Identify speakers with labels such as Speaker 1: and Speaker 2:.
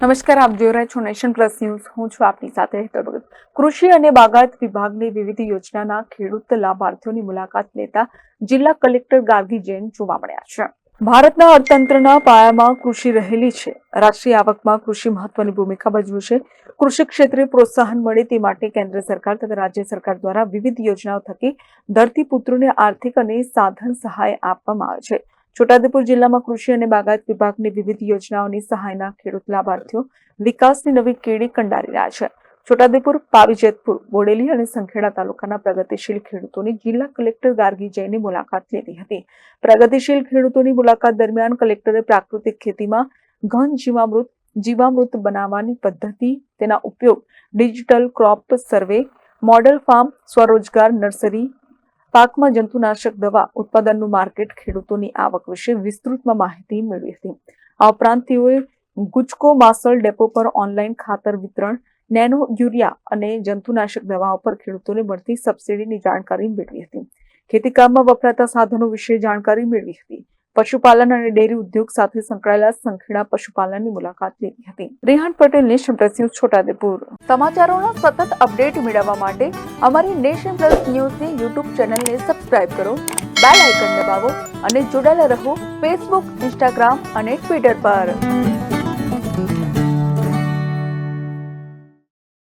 Speaker 1: નમસ્કાર, આપ જોઈ રહ્યા છો નેશન પ્લસ ન્યૂઝ. હું છું આપની સાથે હેતર કૃષિ અને બાગાયત વિભાગની વિવિધ યોજનાના ખેડૂત લાભાર્થીઓની મુલાકાત લેતા જિલ્લા કલેક્ટર ગાર્ગી જૈન જોવા મળ્યા છે. ભારતના અર્થતંત્રના પાયામાં કૃષિ રહેલી છે. રાષ્ટ્રીય આવકમાં કૃષિ મહત્વની ભૂમિકા ભજવી છે. કૃષિ ક્ષેત્રે પ્રોત્સાહન મળે તે માટે કેન્દ્ર સરકાર તથા રાજ્ય સરકાર દ્વારા વિવિધ યોજનાઓ થકી ધરતીપુત્રોને આર્થિક અને સાધન સહાય આપવામાં આવે છે. છોટાઉદેપુર જિલ્લામાં કૃષિ અને બાગાયત વિભાગની વિવિધ યોજનાઓની સહાયના ખેડૂત લાભાર્થીઓ વિકાસની નવી કેડી કંડારી રહ્યા છે. છોટાઉદેપુર, પાવીજેતપુર, બોડેલી અને સંખેડા તાલુકાના પ્રગતિશીલ ખેડૂતોની જિલ્લા કલેક્ટર ગાર્ગી જૈની મુલાકાત લીધી હતી. પ્રગતિશીલ ખેડૂતોની મુલાકાત દરમિયાન કલેક્ટરે પ્રાકૃતિક ખેતીમાં ઘન જીવામૃત જીવામૃત બનાવવાની પદ્ધતિ, તેના ઉપયોગ digital crop survey, model farm, સ્વરોજગાર નર્સરી પાકમાં જંતુનાશક દવા ઉત્પાદનનું માર્કેટ ખેડૂતોની આવક વિશે વિસ્તૃતમાં માહિતી મેળવી હતી. આ ઉપરાંત તેઓએ ગુજકો માસલ ડેપો પર ઓનલાઈન ખાતર વિતરણ, નેનો યુરિયા અને જંતુનાશક દવાઓ પર ખેડૂતોને મળતી સબસિડીની જાણકારી મેળવી હતી. ખેતીકામમાં વપરાતા સાધનો વિશે જાણકારી મેળવી હતી. પશુપાલન અને ડેરી ઉદ્યોગ સાથે સંકળાયેલા સંખેડા પશુપાલનની મુલાકાત લીધી હતી. Rehan Patel, nation plus news Chhotaudepur સમાચારોના સતત અપડેટ મેળવવા માટે અમારી નેશન પ્લસ ન્યૂઝની યુટ્યુબ ચેનલને સબસ્ક્રાઇબ કરો, બેલ આઇકન દબાવો અને જોડાયેલા રહો ફેસબુક, ઇન્સ્ટાગ્રામ અને ટ્વિટર પર.